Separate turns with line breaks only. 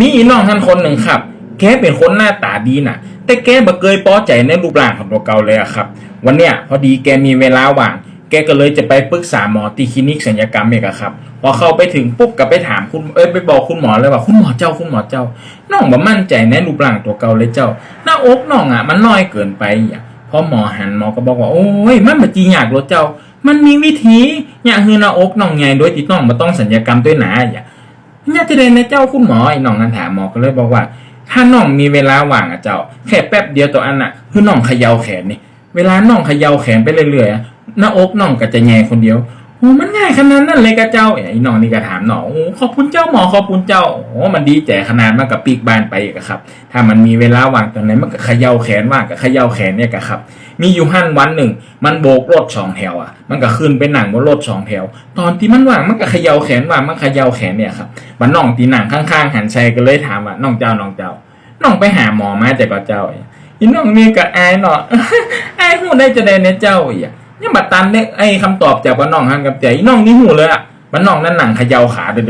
มีอีน้องท่านคนหนึ่งครับ แกเป็นคนหน้าตาดีน่ะ แต่แกบ่เคยพอใจในรูปร่างของตัวเก่าเลยอะครับ วันเนี้ยพอดีแกมีเวลาว่าง แกก็เลยจะไปปรึกษาหมอที่คลินิกศัลยกรรมเองอะครับ พอเข้าไปถึงปุ๊บก็ไปถามคุณ เอ้ยไปบอกคุณหมอเลยว่าคุณหมอเจ้าคุณหมอเจ้า น้องบ่มั่นใจในรูปร่างตัวเก่าเลยเจ้า หน้าอกน้องอะมันน้อยเกินไปอะพอหมอหันหมอก็บอกว่าโอ้ยมันบ่จริงอยากรถเจ้า มันมีวิธีอยากคือหน้าอกน้องใหญ่โดยที่น้องบ่ต้องศัลยกรรมด้วยหนาอย่า นี่ยจะได้นะเจ้าคุณหมอไอ้น้องนั่นถามหมอก็เลยบอกว่า ถ้าน้องมีเวลาว่างอะเจ้า แค่แป๊บเดียวตัวอันอะคือน้องเขย่าแขนนี่เวลาน้องเขย่าแขนไปเรื่อยๆหน้าอกน้องก็จะแง่คนเดียว มันง่ายขนาดนั้นเลยกะเจ้าไอ้น้องนี่ก็ถามน้องโอ้ขอบคุณเจ้าหมอขอบคุณเจ้าโอ้มันดีใจขนาดมากกับปีกบานไปกะครับ ถ้ามันมีเวลาว่างตรงไหนมันก็เขย่าแขนว่างก็เขย่าแขนเนี่ยกะครับ มีอยู่หันวันหนึ่ง มันโบกรถสองแถวอะ มันก็ขึ้นไปหนังบนรถสองแถว ตอนที่มันว่างมันก็เขย่าแขนว่างมันเขย่าแขนเนี่ยครับมันน้องตีหนังข้างๆหันชัยก็เลยถามว่าน้องเจ้าน้องเจ้า น้องไปหาหมอมาแต่ก็เจ้าอีอีน้องนี่ก็อายเนาะอายหูได้จะได้เนี่ยเจ้าอีอะ ยังบัดตันเนี่ยไอ้คำตอบจากบ้าน้องฮันกับใจอีน้องนี่หูเลยอะบ้านน้องนั่นหนังเขย่าขาเดือด